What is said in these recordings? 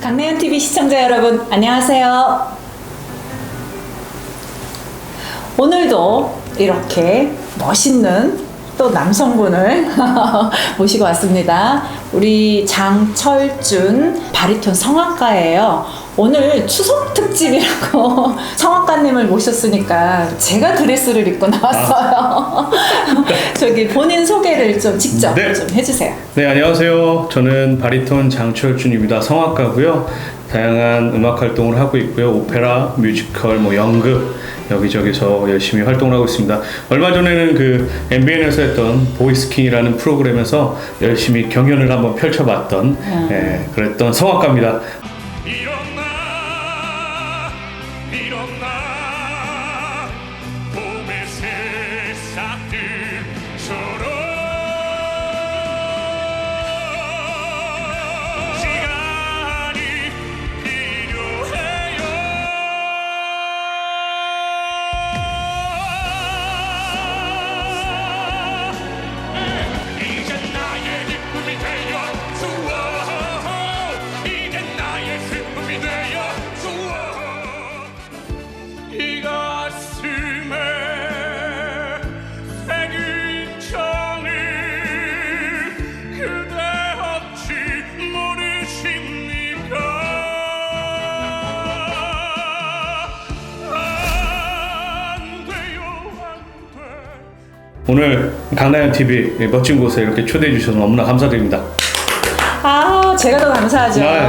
강내연 TV 시청자 여러분 안녕하세요. 오늘도 이렇게 멋있는 또 남성분을 모시고 왔습니다. 우리 장철준 바리톤 성악가예요. 오늘 추석 특집이라고 성악가님을 모셨으니까 제가 드레스를 입고 나왔어요. 저기 본인 소개를 좀 직접 네. 좀 해주세요. 네, 안녕하세요. 저는 바리톤 장철준입니다. 성악가고요. 다양한 음악 활동을 하고 있고요. 오페라, 뮤지컬, 뭐 연극 여기저기서 열심히 활동을 하고 있습니다. 얼마 전에는 그 MBN에서 했던 보이스킹이라는 프로그램에서 열심히 경연을 한번 펼쳐봤던 음. 예, 그랬던 성악가입니다. 오늘 강나연 TV 멋진 곳에 이렇게 초대해 주셔서 너무나 감사드립니다. 아, 제가 더 감사하죠. 네.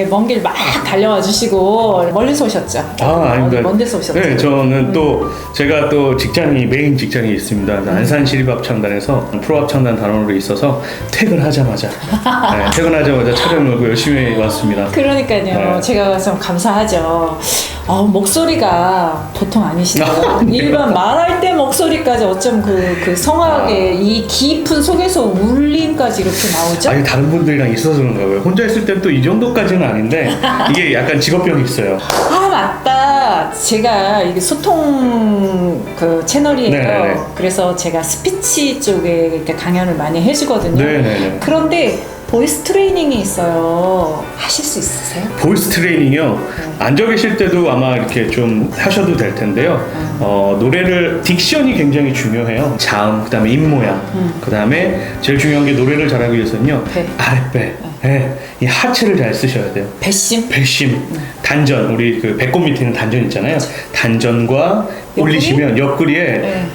예, 먼 길 막 달려와 주시고 멀리서 오셨죠? 아, 아닙니다. 먼 데서 오셨죠? 네, 저는 또 제가 또 직장이 메인 직장이 있습니다. 안산 시립합창단에서 프로합창단 단원으로 있어서 퇴근하자마자 네, 퇴근하자마자 촬영을 하고 열심히 왔습니다. 그러니까요. 네. 제가 좀 감사하죠. 어, 목소리가 보통 아니시네요. 네. 일반 말할 때 목소리까지 어쩜 그, 그 성악의 이 깊은 속에서 울림까지 이렇게 나오죠? 아니 다른 분들이랑 있어서 그런가 봐요. 혼자 있을 땐 또 이 정도까지는 아닌데 이게 약간 직업병이 있어요. 아 맞다. 제가 이게 소통 그 채널이에요. 네네네. 그래서 제가 스피치 쪽에 이렇게 강연을 많이 해주거든요. 네네네. 그런데 보이스 트레이닝이 있어요. 하실 수 있으세요? 보이스 트레이닝이요. 앉아 계실 때도 아마 이렇게 좀 하셔도 될 텐데요. 어, 노래를 딕션이 굉장히 중요해요. 자음, 그다음에 입 모양, 그다음에 제일 중요한 게 노래를 잘하기 위해서는요. 배. 아랫배, 예, 이 하체를 잘 쓰셔야 돼요. 배심? 배심, 단전, 우리 그 배꼽 밑에 있는 단전 있잖아요. 단전과 옆구리? 올리시면 옆구리에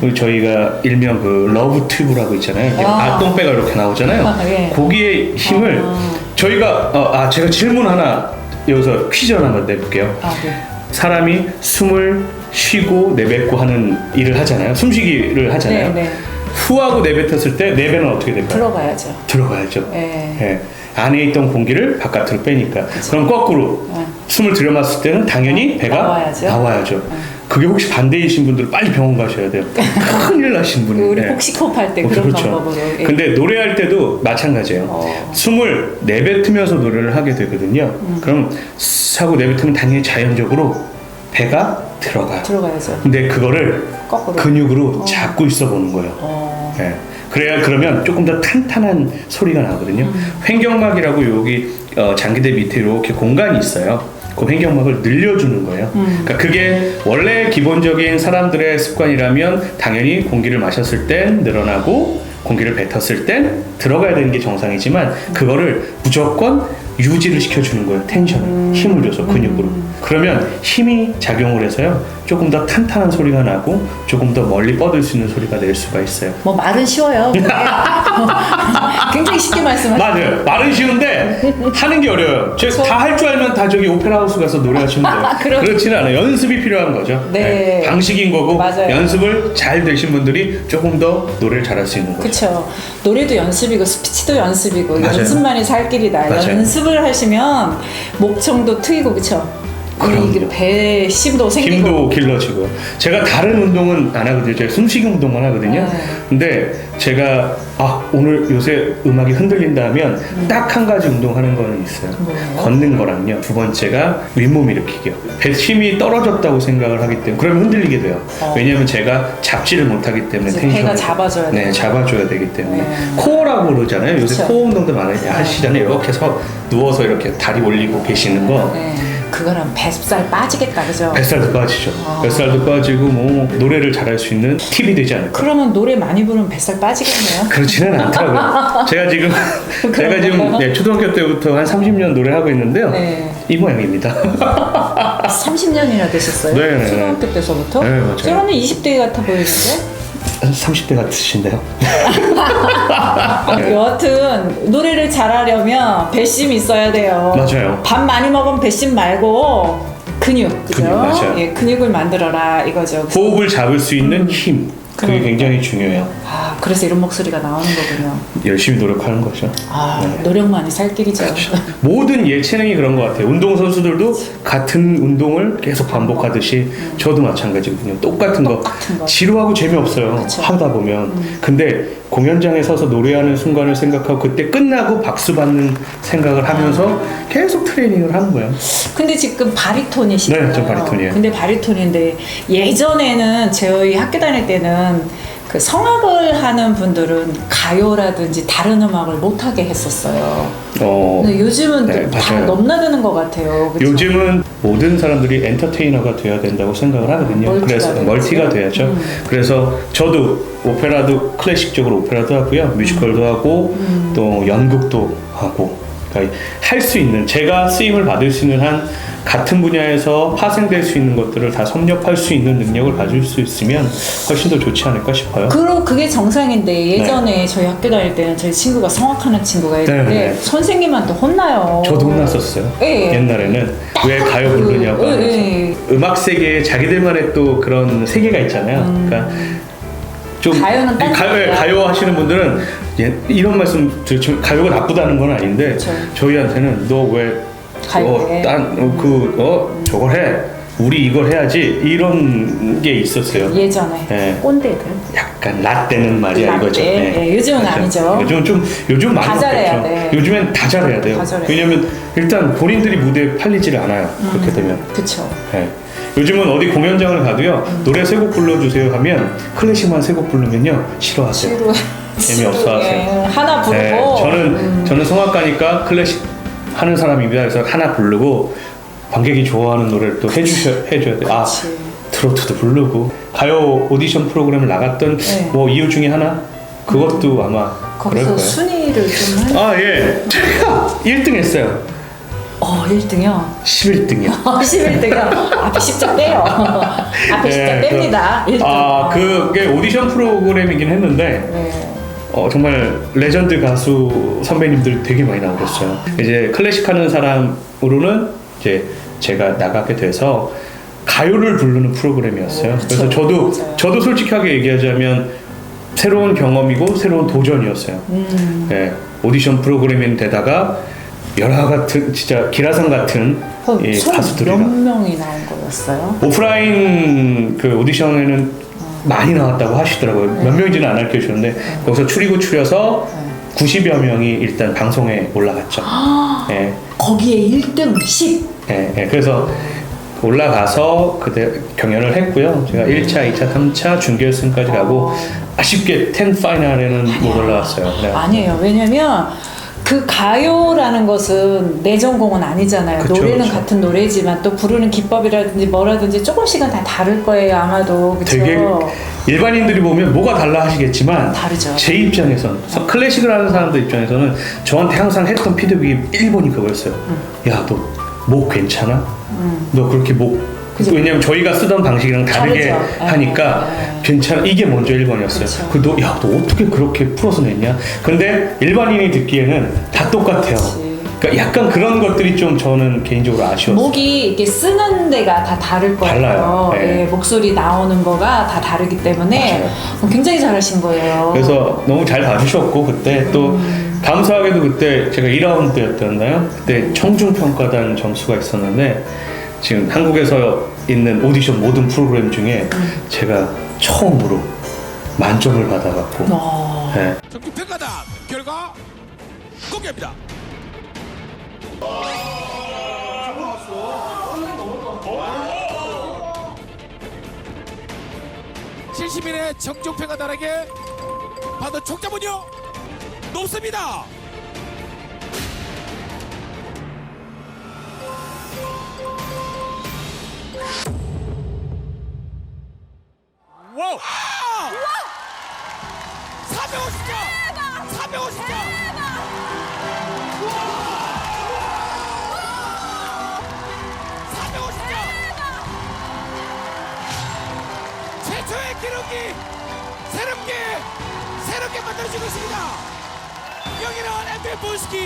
네. 저희가 일명 그 러브 튜브라고 있잖아요. 이렇게 아. 아, 똥배가 이렇게 나오잖아요. 아, 예. 거기에 힘을 아. 저희가 어, 아 제가 질문 하나 여기서 퀴즈 하나 만 내볼게요. 아, 네. 사람이 숨을 쉬고 내뱉고 하는 일을 하잖아요. 숨쉬기를 하잖아요. 네, 네. 후하고 내뱉었을 때 내배는 어떻게 될까요? 들어가야죠. 들어가야죠. 예. 예. 안에 있던 공기를 바깥으로 빼니까. 그럼 거꾸로 네. 숨을 들여마실 때는 당연히 배가 나와야죠. 나와야죠. 그게 혹시 반대이신 분들 빨리 병원 가셔야 돼요. 큰일 나신 분이. 우리 예. 복식호흡 할 때 어, 그런 방법으로. 예. 근데 노래할 때도 마찬가지예요. 어. 숨을 내뱉으면서 노래를 하게 되거든요. 음. 그럼 스 하고 내뱉으면 당연히 자연적으로 배가 들어가요. 들어가야죠. 근데 그거를 거꾸로. 근육으로 잡고 있어 보는 거예요. 어. 예. 그래야 그러면 조금 더 탄탄한 소리가 나거든요. 음. 횡격막이라고 여기 어, 장기대 밑에 이렇게 공간이 있어요. 그 횡격막을 늘려주는 거예요. 음. 그러니까 그게 원래 기본적인 사람들의 습관이라면 당연히 공기를 마셨을 땐 늘어나고 공기를 뱉었을 땐 들어가야 되는 게 정상이지만 그거를 무조건 유지를 시켜주는 거예요. 텐션을 음. 힘을 줘서 근육으로. 그러면 힘이 작용을 해서요. 조금 더 탄탄한 소리가 나고 조금 더 멀리 뻗을 수 있는 소리가 낼 수가 있어요. 뭐 말은 쉬워요. 근데 굉장히 쉽게 말씀하시죠. 맞아요. 말은 쉬운데 하는 게 어려워요. 다할 줄 알면 다 저기 오페라 하우스 가서 노래하시면 돼요. 그럼- 그렇지는 않아요. 연습이 필요한 거죠. 네. 방식인 거고 맞아요. 연습을 잘 되신 분들이 조금 더 노래를 잘할 수 있는 거죠. 그렇죠. 노래도 연습이고 스피치도 연습이고 맞아요. 연습만이 살 길이다. 맞아요. 연습을 하시면 목청도 트이고 그렇 죠. 그럼요. 이 배심도 생기고 힘도 길러지고요. 제가 다른 운동은 안 하거든요. 제가 숨쉬기 운동만 하거든요. 네. 근데 제가 아 오늘 요새 음악이 흔들린다 하면 딱 한 가지 운동하는 거는 있어요. 뭐예요? 걷는 거랑요. 두 번째가 윗몸 일으키기요. 배심이 떨어졌다고 생각을 하기 때문에 그러면 흔들리게 돼요. 어. 왜냐하면 제가 잡지를 못하기 때문에 이제 텐션을 배가 잡아줘야 네, 돼요. 잡아줘야 되기 때문에 네. 코어라고 그러잖아요. 요새 그쵸. 코어 운동들 많이 하시잖아요. 이렇게 해서 누워서 이렇게 다리 올리고 계시는 거. 네. 그거랑 뱃살 빠지겠다 그죠? 뱃살도 빠지죠. 아. 뱃살도 빠지고 뭐 노래를 잘할 수 있는 팁이 되지 않을까. 그러면 노래 많이 부르면 뱃살 빠지겠네요. 그렇지는 않더라고요. 제가 지금 제가 지금? 네, 초등학교 때부터 한 30년 노래 하고 있는데요. 네. 이 모양입니다. 30년이나 되셨어요? 네, 네, 네. 초등학교 때서부터? 네, 맞아요. 저는 20대 같아 보이는데? 30대 같으신데요. 네. 여하튼 노래를 잘하려면 배심 있어야 돼요. 맞아요. 밥 많이 먹으면 배심 말고 근육, 그죠? 근육, 맞아요. 예, 근육을 만들어라 이거죠. 호흡을 잡을 수 있는 힘. 그게 그러니까. 굉장히 중요해요. 아, 그래서 이런 목소리가 나오는 거군요. 열심히 노력하는 거죠. 아, 네. 노력만이 살 길이죠. 모든 예체능이 그런 것 같아요. 운동 선수들도 같은 운동을 계속 반복하듯이 저도 마찬가지거든요. 똑같은 거. 똑같은 거. 지루하고 재미없어요. 그쵸. 음. 하다 보면. 근데 공연장에 서서 노래하는 순간을 생각하고 그때 끝나고 박수 받는 생각을 하면서 계속 트레이닝을 하는 거예요. 근데 지금 바리톤이시잖아요. 네, 저 바리톤이에요. 근데 바리톤인데 예전에는 저희 학교 다닐 때는 그 성악을 하는 분들은 가요라든지 다른 음악을 못하게 했었어요. 어, 근데 요즘은 네, 다 맞아요. 넘나드는 것 같아요. 그쵸? 요즘은 모든 사람들이 엔터테이너가 돼야 된다고 생각을 하거든요. 멀티가 그래서 돼야죠. 멀티가 돼야죠. 음. 그래서 저도 오페라도 클래식 적으로 오페라도 하고요, 뮤지컬도 하고 음. 또 연극도 하고 그러니까 할 수 있는 제가 쓰임을 받을 수 있는 한 같은 분야에서 파생될 수 있는 것들을 다 섭렵할 수 있는 능력을 가질 수 있으면 훨씬 더 좋지 않을까 싶어요. 그리고 그게 정상인데 예전에 저희 학교 다닐 때는 저희 친구가 성악하는 친구가 있는데 네, 네. 선생님한테 혼나요. 저도 혼났었어요. 예. 옛날에는 왜 가요 그, 부르냐고 예, 하면서 예. 음악 세계에 자기들만의 또 그런 세계가 있잖아요. 그러니까 좀 음. 가요는 딴 가요, 얘기야. 가요 하시는 분들은 예, 이런 말씀 드리면 가요가 나쁘다는 건 아닌데 그쵸. 저희한테는 너 가요 해. 왜딴그 어 저걸 해 우리 이걸 해야지 이런 게 있었어요. 예전에 예. 꼰대들. 약간 라떼는 말이야 라떼. 이거죠. 예, 요즘은 아니죠. 요즘 좀 요즘 많이 다 잘해야 바뀌었죠. 돼. 요즘엔 다 잘해야 돼요. 다 잘해야 왜냐면 일단 본인들이 무대에 팔리지를 않아요. 그렇게 되면. 그쵸. 예. 요즘은 어디 공연장을 가도요 노래 세 곡 불러주세요 하면 클래식만 세 곡 부르면요 싫어하세요. 재미없어. 하세요. 예, 하나 부르고. 예, 저는 음. 저는 성악가니까 클래식 하는 사람입니다. 그래서 하나 부르고 관객이 좋아하는 노래를 또 해주셔 해줘야 돼요. 아 그치. 트로트도 부르고 가요 오디션 프로그램을 나갔던 네. 뭐 이유 중에 하나 그것도 아마 그럴 거기서. 순위를 좀 한. 아 예, 제가 1등 했어요. 어, 1등이요. 11등이요. 11등이요. 앞에 10점 빼요. 앞에 10점 뺍니다. 1등. 네, 아 그게 오디션 프로그램이긴 했는데 네. 어, 정말 레전드 가수 선배님들 되게 많이 나오셨어요. 이제 클래식 하는 사람으로는 이제 제가 나가게 돼서 가요를 부르는 프로그램이었어요. 어. 그래서 저도 맞아요. 저도 솔직하게 얘기하자면 새로운 경험이고 새로운 도전이었어요. 음. 예, 오디션 프로그램인 데다가 열화 같은 진짜 기라상 같은 어, 이 총몇 가수들이랑 명이 나온 거였어요? 오프라인 그 오디션에는 많이 나왔다고 하시더라고요. 몇 명인지는 안 알려주셨는데 거기서 추리고 추려서 네. 90여 명이 일단 방송에 올라갔죠. 예, 거기에 1등 10. 예, 예. 그래서 올라가서 그때 경연을 했고요. 제가 1차, 2차, 3차 준결승까지 가고 아쉽게 10 파이널에는 못 올라왔어요. 네. 아니에요. 왜냐면 그 가요라는 것은 내 전공은 아니잖아요. 그쵸, 노래는 그쵸. 같은 노래지만 또 부르는 기법이라든지 뭐라든지 조금씩은 다 다를 거예요. 아마도 그렇죠. 되게 일반인들이 보면 뭐가 달라 하시겠지만 다르죠. 제 입장에선 서- 클래식을 하는 사람들 입장에서는 저한테 항상 했던 피드백이 1번이 그거였어요. 야너 목 괜찮아? 음. 너 그렇게 목 그죠. 왜냐면 저희가 쓰던 방식이랑 다르게 다르죠. 예, 하니까 예. 괜찮아 이게 먼저 1번이었어요. 그쵸. 그 너 야 너 어떻게 그렇게 풀어서 냈냐? 근데 일반인이 듣기에는 다 똑같아요. 그러니까 약간 그런 것들이 좀 저는 개인적으로 아쉬웠어요. 목이 이렇게 쓰는 데가 다 다를 거예요. 달라요. 네. 예, 목소리 나오는 거가 다 다르기 때문에 굉장히 잘하신 거예요. 그래서 너무 잘 봐주셨고 그때 또 감사하게도 그때 제가 2라운드 때였나요? 그때 청중평가단 점수가 있었는데 지금 한국에서 있는 오디션 모든 프로그램 중에 제가 처음으로 만점을 받아갖고 어. 네. 정규 평가다 결과 공개합니다. 실시민의 정종 평가단에게 받은 총자문요 높습니다. 기록이 새롭게 새롭게 만들어지고 있습니다. 여기는 엠베 볼스키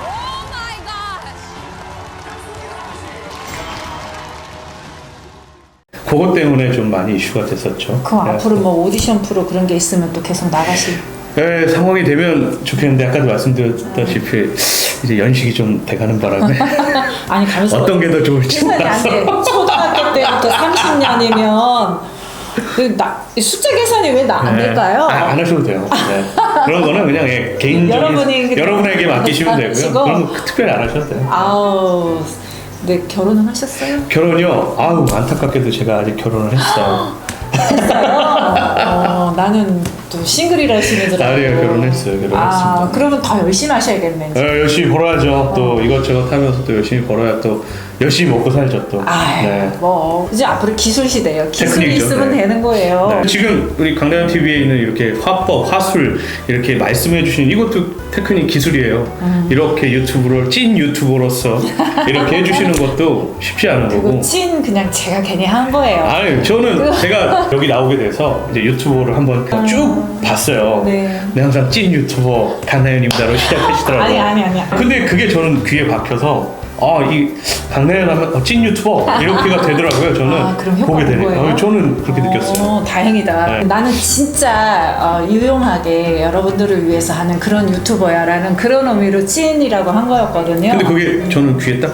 Oh my gosh! 그것 때문에 좀 많이 이슈가 됐었죠. 그럼 네. 앞으로 뭐 오디션 프로 그런 게 있으면 또 계속 나가시. 네, 상황이 되면 좋겠는데 아까도 말씀드렸다시피 이제 연식이 좀 돼가는 바람에 아니 가면서 어떤 게 더 좋을지. 몰라서 초등학교 때부터 30년이면 나 숫자 계산이 왜 나안 네. 될까요? 아, 안 하셔도 돼요. 네. 그런 거는 그냥 예, 개인적인 여러분이 여러분에게 맡기시면 되고요. 하시고. 그런 거 특별히 안 하셔도 돼요. 아우, 네 결혼은 하셨어요? 결혼이요? 아우 안타깝게도 제가 아직 결혼을 했어요. 어, 나는 또 싱글이라 하시더라고요. 아니요 결혼했어요. 결혼했습니다. 아, 그러면 더 열심히 하셔야겠네. 어, 열심히 벌어야죠. 또 이것저것 하면서 또 열심히 벌어야 또 열심히 먹고 살죠 또. 아, 네. 뭐 이제 앞으로 기술 시대예요. 기술이 테크닉이죠. 있으면 네. 되는 거예요. 네. 지금 우리 강남 TV에 있는 이렇게 화법, 화술 이렇게 말씀해 주신 이것도 테크닉 기술이에요. 음. 이렇게 유튜브를 찐 유튜버로서 이렇게 해주시는 것도 쉽지 않은 거고. 찐 그냥 제가 괜히 한 거예요. 아니 저는 제가 여기 나오게 돼서 이제 유튜브를 한번 쭉 봤어요. 아. 네. 근데 항상 찐 유튜버 강나연입니다로 시작하시더라고요. 아니 아니 아니. 근데 그게 저는 귀에 박혀서 아 이 강나연 하면 어, 찐 유튜버 이렇게가 되더라고요. 저는 아, 그럼 효과가 보게 되니까 그거예요? 어, 저는 그렇게 느꼈어요. 어, 다행이다. 네. 나는 진짜 어, 유용하게 여러분들을 위해서 하는 그런 유튜버야라는 그런 의미로 찐이라고 한 거였거든요. 근데 그게 저는 귀에 딱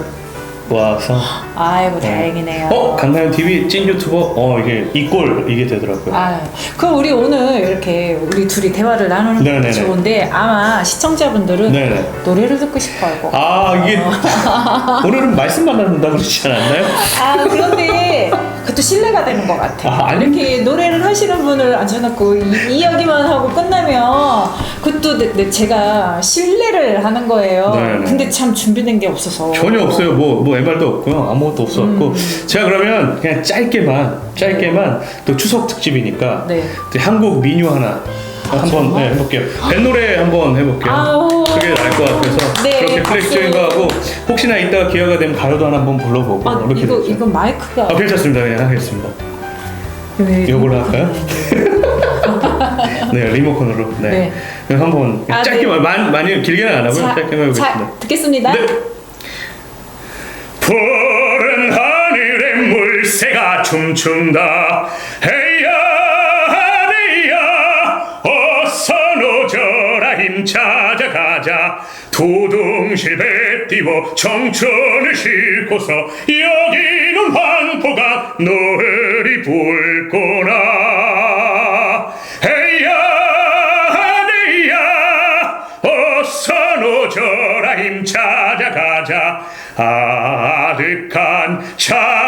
와서 아이고 다행이네요. 어 강나연 TV 찐 유튜버 어 이게 이꼴 이게 되더라고요. 아유, 그럼 우리 오늘 이렇게 우리 둘이 대화를 나누는 네네네. 것도 좋은데 아마 시청자분들은 네네. 노래를 듣고 싶어하고 아 이게 오늘은 말씀만 나눈다고 그러지 않았나요? 아 그런데 그것도 신뢰가 되는 것 같아. 아, 아니. 이렇게 노래를 하시는 분을 앉혀놓고 이, 이야기만 하고 끝나면 그것도 내, 내- 제가 신뢰를 하는 거예요. 네네. 근데 참 준비된 게 없어서 전혀 없어요. 뭐, 뭐 MR도 없고요. 아무것도 없었고. 음. 제가 그러면 그냥 짧게만, 짧게만 또 추석 특집이니까 네. 또 한국 민요 하나 한번 정말? 네, 해볼게요. 뱃노래 한번 해볼게요. 아우. 그게 나을 것 같아서 네, 그렇게 박수. 하고 혹시나 이따가 기회가 되면 가요도 하나 한번 불러보고 아, 이렇게 이거. 이거 마이크가 아 괜찮습니다. 그냥 하겠습니다. 왜 이걸로 할까요? 네 리모컨으로. 네. 네. 그럼 한번 아, 짧게만 네. 많이 길게는 안 하고요. 짧게만 해보겠습니다. 자, 듣겠습니다. 네. 푸른 하늘에 물새가 춤춘다 찾아가자. 두둥실 배 띄워 청춘을 싣고서 여기는 황포가 노을이 붉구나. 헤야 헤야 어서 노져라 힘 찾아가자. 아득한 장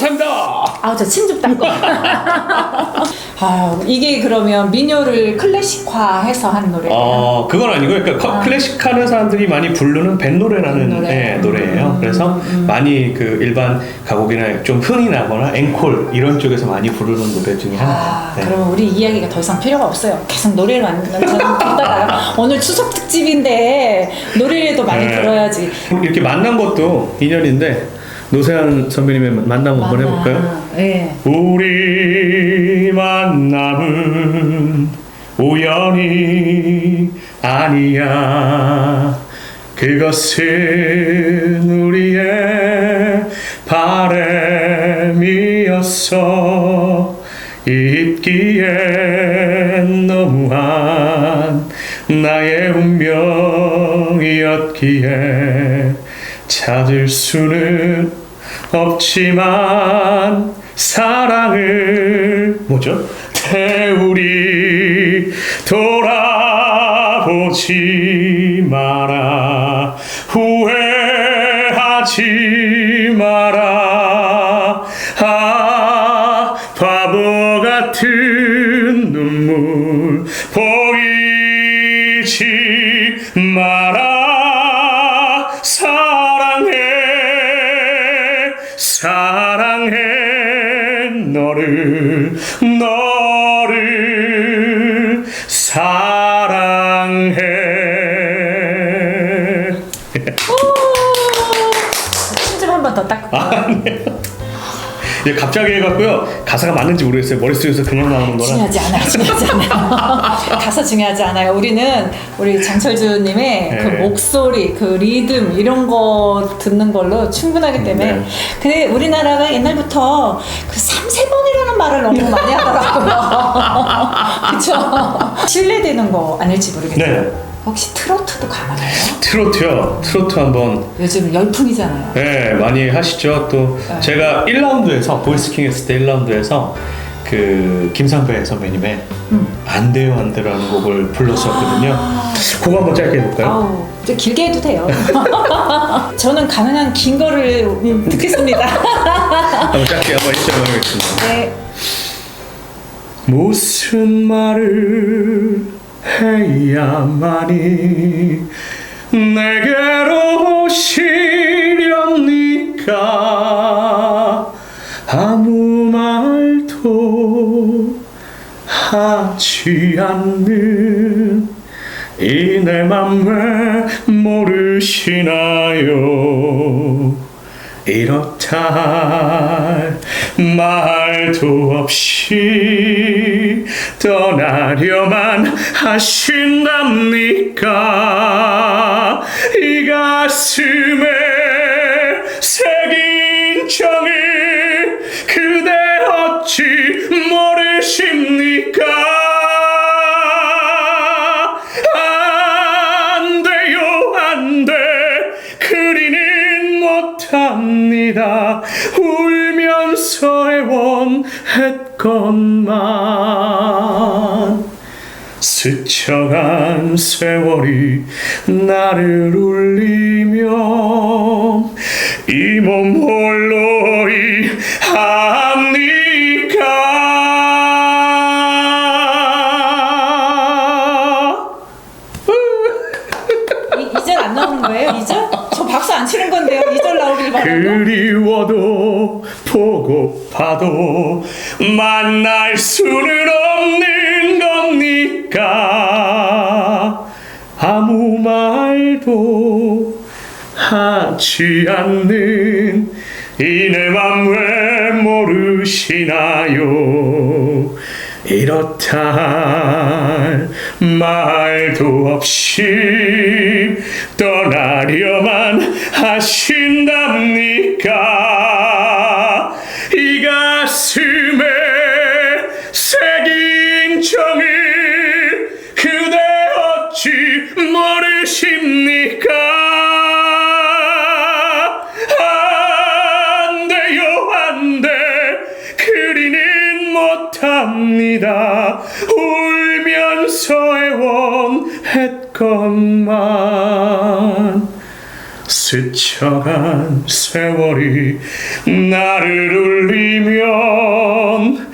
감사합니다 아우 저 침좀 닦고. 아 이게 그러면 민요를 클래식화해서 한 노래. 어 그건 아니고요. 그러니까 커- 클래식 하는 사람들이 많이 부르는 밴노래라는 밴노래. 네, 노래예요. 음, 그래서 많이 그 일반 가곡이나 좀 흥이 나거나 앵콜 이런 쪽에서 많이 부르는 노래 중에 아, 하나예요. 네. 그러면 우리 이야기가 더 이상 필요가 없어요. 계속 노래를 만 듣다가 오늘 추석 특집인데 노래도 많이 네. 들어야지. 이렇게 만난 것도 인연인데 노세한 선배님의 만남 한번 해볼까요? 네. 우리 만남은 우연이 아니야 그것은 우리의 바람이었어 이 잊기엔 너무한 나의 운명이었기에 찾을 수는 없지만 사랑을 뭐죠? 태우리 돌아보지 마라. 후회하지 마라. 아 바보 같은 눈물 보이지 마라 너를 너를 사랑해 침좀 한번 더 닦고. 예, 갑자기 해갖고요 가사가 맞는지 모르겠어요 머릿속에서 그냥 나오는 거라 중요하지 않아요. 중요하지 않아요. 가사 중요하지 않아요. 우리는 우리 장철주님의 그 네. 목소리, 그 리듬 이런 거 듣는 걸로 충분하기 때문에. 네. 근데 우리나라가 옛날부터 그 삼세번이라는 말을 너무 많이 하더라고요. 그렇죠? 신뢰되는 거 아닐지 모르겠어요. 네. 혹시 트로트도 가능해요? 트로트요 트로트 한번 요즘 열풍이잖아요. 네 많이 하시죠 또 네. 제가 1라운드에서 보이스킹 했을 때 1라운드에서 그 김상배 선배님의 음. 안 돼요 안 돼라는 곡을 불렀었거든요 그거 한번 짧게 해볼까요? 아우, 좀 길게 해도 돼요. 저는 가능한 긴 거를 음, 듣겠습니다. 한번 짧게 한번 시작해보겠습니다 네. 무슨 말을 해야만이 내게로 오시렵니까? 아무 말도 하지 않는 이 내 맘을 모르시나요? 이렇다 할 말도 없이 하신답니까? 이 가슴에 새긴 정을 그대 어찌 모르십니까? 안 돼요 안 돼. 그리는 못합니다. 울면서 애원했건만 스쳐간 세월이 나를 울리면 이몸 홀로이 합니까 이, 2절 안 나오는 거예요? 2절? 저 박수 안 치는 건데요. 2절 나오길 바라고. 그리워도 보고파도 만날 수는 없는 겁니까 아무 말도 하지 않는 이내 맘왜 모르시나요? 이렇다 할 말도 없이 모르십니까? 안 돼요 안 돼. 그리는 못합니다. 울면서 애원했건만. 스쳐간 세월이 나를 울리면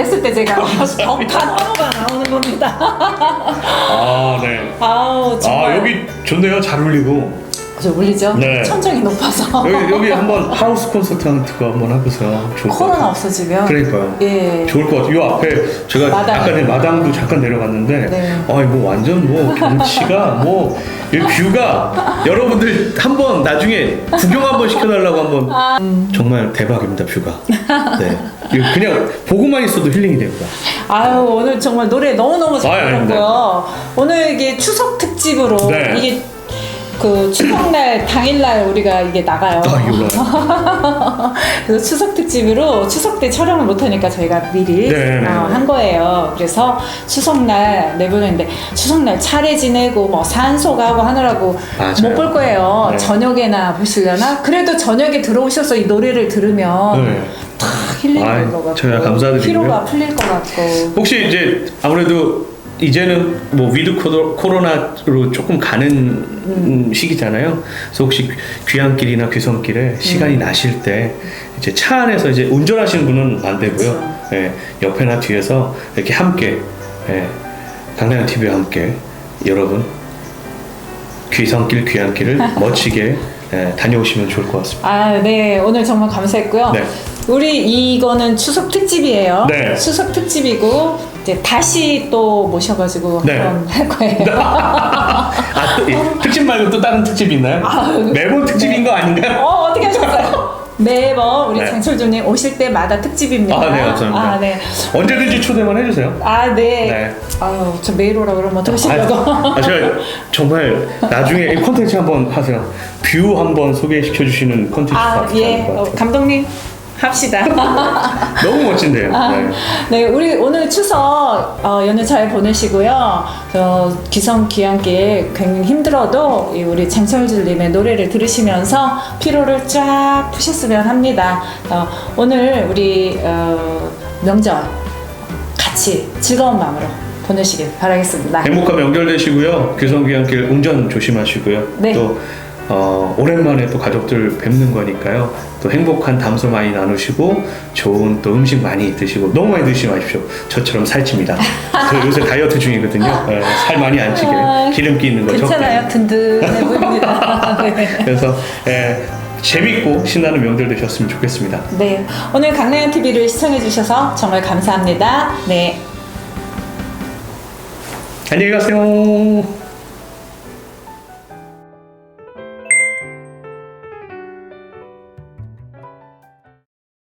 했을 때 제가 벅한 언어가 나오는 겁니다. 아 네. 아우, 정말. 아 여기 좋네요 잘 울리고 저 울리죠? 네. 천정이 높아서 여기 여기 한번 하우스 콘서트 같은 거 한번 해보세요. 좋을 것 코로나 같아요. 없어지면 그러니까요. 예. 좋을 것 같아요. 요 앞에 제가 마당. 아까 내 마당도 잠깐 내려갔는데, 네. 아이 뭐 완전 뭐 경치가 뭐 이 뷰가 여러분들 한번 나중에 구경 한번 시켜달라고 한번 아. 정말 대박입니다 뷰가. 네, 이거 그냥 보고만 있어도 힐링이 됩니다. 아유 오늘 정말 노래 너무 너무 잘 아유, 아닙니다. 들었고요. 오늘 이게 추석 특집으로 네. 이게 그 추석날 당일날 우리가 이게 나가요. 아 이거 그래서 추석 특집으로 추석 때 촬영을 못하니까 저희가 미리 네, 네, 어, 네. 한 거예요. 그래서 추석날 내보냈는데 추석날 차례 지내고 뭐 산소 가고 하느라고 맞아요. 못 볼 거예요. 네. 저녁에나 보시려나? 그래도 저녁에 들어오셔서 이 노래를 들으면 네. 탁 힐링 아이, 될것 같고 감사드리고요. 피로가 풀릴 것 같고 혹시 이제 아무래도 이제는 뭐 위드 코로- 코로나로 조금 가는 음, 시기잖아요. 그래서 혹시 귀향길이나 귀성길에 시간이 나실 때 이제 차 안에서 이제 운전하시는 분은 안 되고요. 예, 옆에나 뒤에서 이렇게 함께 예, 강남 TV와 함께 여러분 귀성길 귀향길을 멋지게 예, 다녀오시면 좋을 것 같습니다. 아, 네. 오늘 정말 감사했고요. 네. 우리 이거는 추석 특집이에요. 네. 추석 특집이고 이제 다시 또 모셔가지고 네. 한번 할 거예요. 아, 또, 이 특집 말고 또 다른 특집이 있나요? 매번 특집인 거 아닌가요? 어, 어떻게 하셨어요? 매번 우리 네. 장철조님 오실 때마다 특집입니다. 아, 네, 감사합니다. 아, 네. 언제든지 초대만 해주세요. 아, 네. 네. 아유, 저 매일 오라 그러면 어떡하시려고. 아, 아, 제가 정말 나중에 이 콘텐츠 한번 하세요. 뷰 한번 소개시켜 주시는 콘텐츠 아, 예. 어, 감독님 합시다. 너무 멋진데요. 네. 네, 우리 오늘 추석 어, 연휴 잘 보내시고요. 저 기성 귀향길 굉장히 힘들어도 이 우리 장철주님의 노래를 들으시면서 피로를 쫙 푸셨으면 합니다. 어, 오늘 우리 어, 명절 같이 즐거운 마음으로 보내시길 바라겠습니다. 행복한 명절 되시고요. 귀성 귀향길 운전 조심하시고요. 네. 또 어, 오랜만에 또 가족들 뵙는 거니까요. 또 행복한 담소 많이 나누시고 좋은 또 음식 많이 드시고 너무 많이 드시지 마십시오. 저처럼 살찝니다. 저 요새 다이어트 중이거든요. 네, 살 많이 안 찌게 기름기 있는 거. 괜찮아요. 든든해 보입니다. 네. 그래서 예, 재밌고 신나는 명절 되셨으면 좋겠습니다. 네, 오늘 강나연 TV를 시청해 주셔서 정말 감사합니다. 네. 안녕히 가세요.